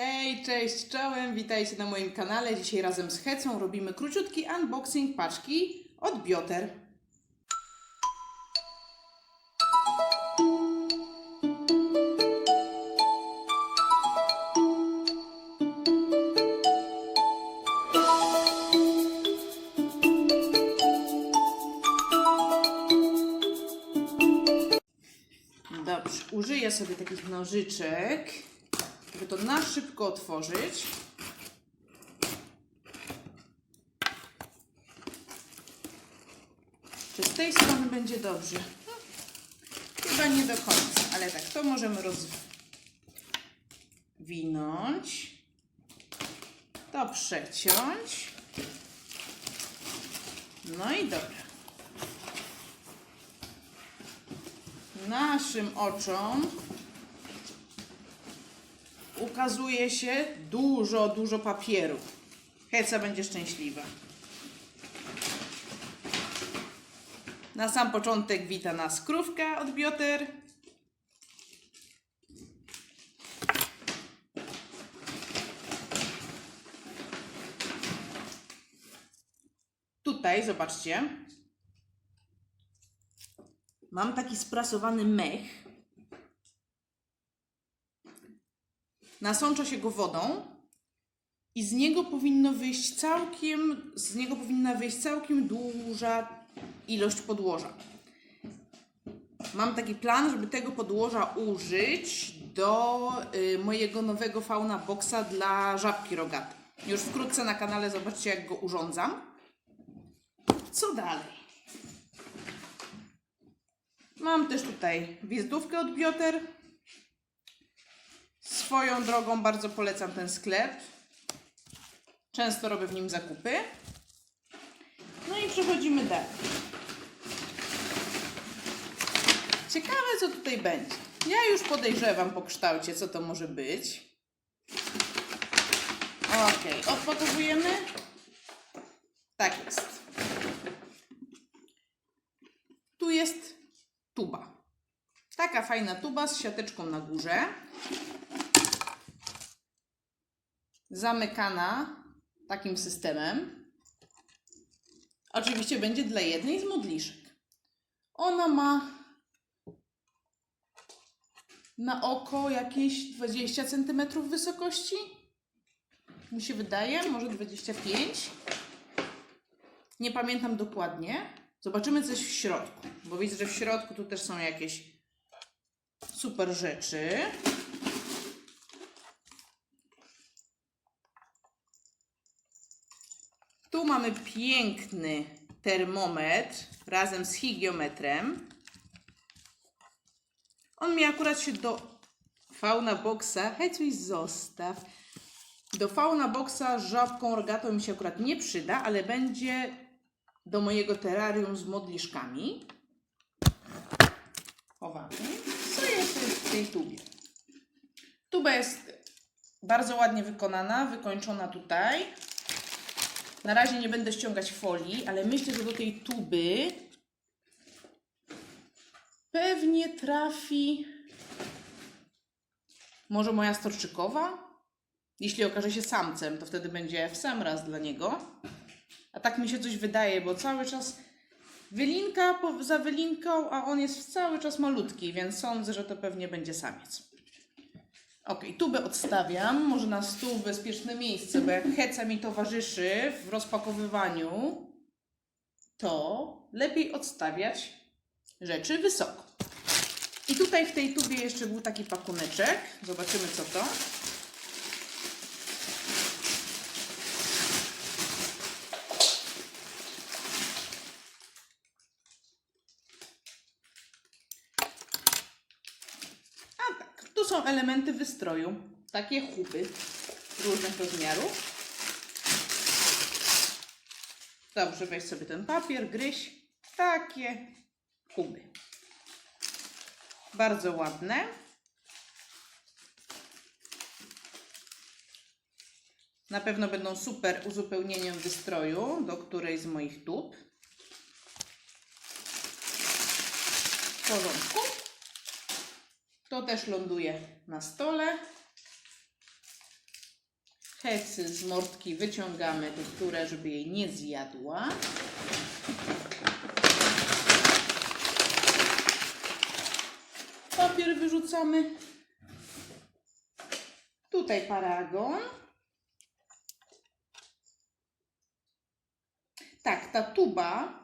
Hej, cześć, czołem, witajcie na moim kanale. Dzisiaj razem z Hecą robimy króciutki unboxing paczki od Bioter. Dobrze, użyję sobie takich nożyczek, żeby to na szybko otworzyć. Czy z tej strony będzie dobrze? No, chyba nie do końca, ale tak, to możemy rozwinąć. To przeciąć. No i dobra. naszym oczom ukazuje się dużo, dużo papieru. Heca będzie szczęśliwa. Na sam początek wita nas krówka od Bioter. Tutaj, zobaczcie, Mam taki sprasowany mech. Nasącza się go wodą i z niego powinno wyjść całkiem, z niego powinna wyjść całkiem duża ilość podłoża. Mam taki plan, żeby tego podłoża użyć do y, mojego nowego fauna boxa dla żabki rogatej. Już wkrótce na kanale zobaczcie, jak go urządzam. Co dalej? Mam też tutaj wizytówkę od Bioter. Swoją drogą bardzo polecam ten sklep. Często robię w nim zakupy. No i przechodzimy dalej. Ciekawe, co tutaj będzie. Ja już podejrzewam po kształcie, co to może być. Ok, odpakowujemy. Tak jest. Tu jest tuba. Taka fajna tuba z siateczką na górze. Zamykana takim systemem. Oczywiście będzie dla jednej z modliszek. Ona ma na oko jakieś 20 cm wysokości. Mi się wydaje, może 25. Nie pamiętam dokładnie. Zobaczymy coś w środku, bo widzę, że w środku tu też są jakieś super rzeczy. Mamy piękny termometr razem z higiometrem. On mi akurat się do fauna boxa, hej coś zostaw. Do fauna boxa żabką rogatą mi się akurat nie przyda, ale będzie do mojego terrarium z modliszkami. Chowamy. Co jest w tej tubie? Tuba jest bardzo ładnie wykonana, wykończona tutaj. Na razie nie będę ściągać folii, ale myślę, że do tej tuby pewnie trafi może moja storczykowa. Jeśli okaże się samcem, to wtedy będzie w sam raz dla niego. A tak mi się coś wydaje, bo cały czas wylinka za wylinką, a on jest cały czas malutki, więc sądzę, że to pewnie będzie samiec. Ok, tubę odstawiam, może na stół bezpieczne miejsce, bo jak heca mi towarzyszy w rozpakowywaniu, to lepiej odstawiać rzeczy wysoko. I tutaj w tej tubie jeszcze był taki pakuneczek. Zobaczymy co to. A tak, tu są elementy wystroju. Takie chupy różnych rozmiarów. Dobrze, weź sobie ten papier, gryź. Takie kuby. Bardzo ładne. Na pewno będą super uzupełnieniem wystroju do której z moich tub. W porządku. To też ląduje na stole. Hecy z mordki wyciągamy tekturę, żeby jej nie zjadła. Papier wyrzucamy. Tutaj paragon. Tak, ta tuba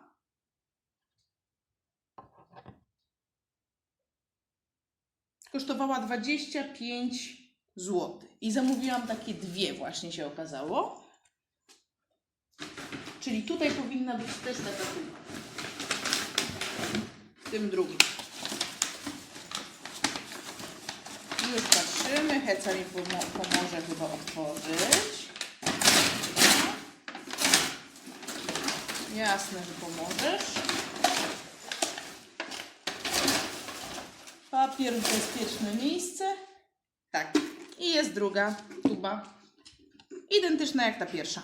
kosztowała 25 zł. I zamówiłam takie dwie, właśnie się okazało. Czyli tutaj powinna być też taka. W tym drugim. Już patrzymy. Heca mi pomo- pomoże chyba otworzyć. Jasne, że pomożesz. Papier w bezpieczne miejsce. Tak. I jest druga tuba. Identyczna jak ta pierwsza.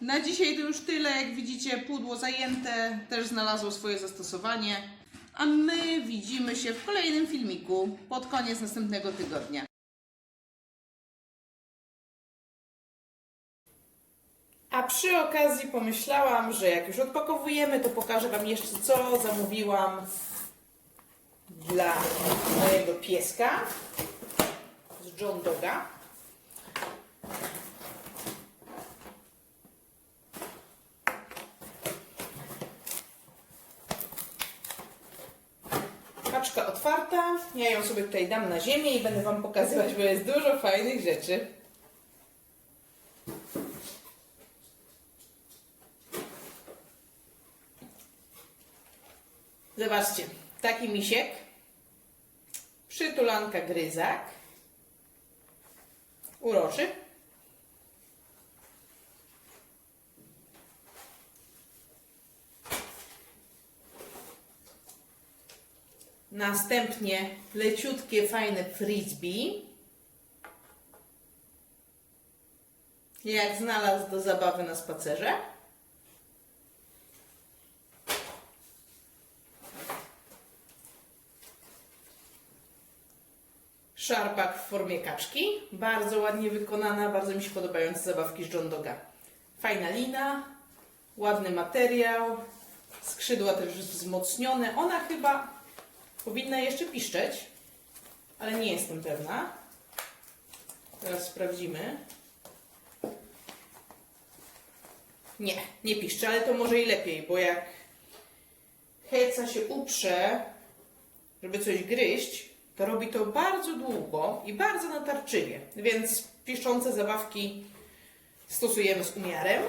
Na dzisiaj to już tyle. Jak widzicie, pudło zajęte też znalazło swoje zastosowanie. A my widzimy się w kolejnym filmiku pod koniec następnego tygodnia. Przy okazji pomyślałam, że jak już odpakowujemy, to pokażę Wam jeszcze, co zamówiłam dla mojego pieska z John Doga. Paczka otwarta. Ja ją sobie tutaj dam na ziemię i będę Wam pokazywać, bo jest dużo fajnych rzeczy. Zobaczcie, taki misiek, przytulanka gryzak, uroczy. Następnie leciutkie, fajne frisbee. Jak znalazł do zabawy na spacerze. Szarpak w formie kaczki. Bardzo ładnie wykonana, bardzo mi się podobają te zabawki z John Doga. Fajna lina, ładny materiał, skrzydła też wzmocnione. Ona chyba powinna jeszcze piszczeć, ale nie jestem pewna. Teraz sprawdzimy. Nie, nie piszczy, ale to może i lepiej, bo jak heca się uprze, żeby coś gryźć, to robi to bardzo długo i bardzo natarczywie. Więc piszczące zabawki stosujemy z umiarem.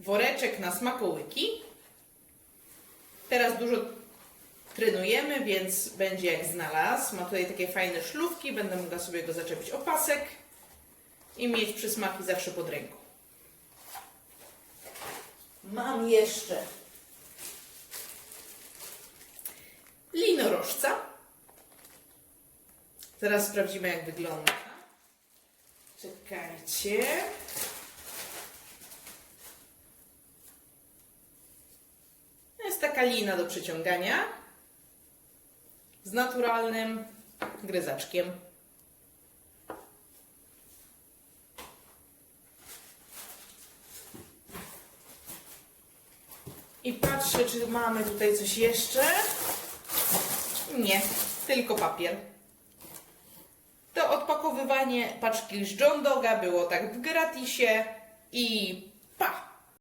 Woreczek na smakołyki. Teraz dużo trenujemy, więc będzie jak znalazł. Ma tutaj takie fajne szlówki, będę mogła sobie go zaczepić o pasek i mieć przysmaki zawsze pod ręką. Mam jeszcze linorożca. Zaraz sprawdzimy, jak wygląda. Czekajcie. Jest taka lina do przyciągania z naturalnym gryzaczkiem. I patrzę, czy mamy tutaj coś jeszcze. Nie, tylko papier. To odpakowywanie paczki z John Doga było tak w gratisie i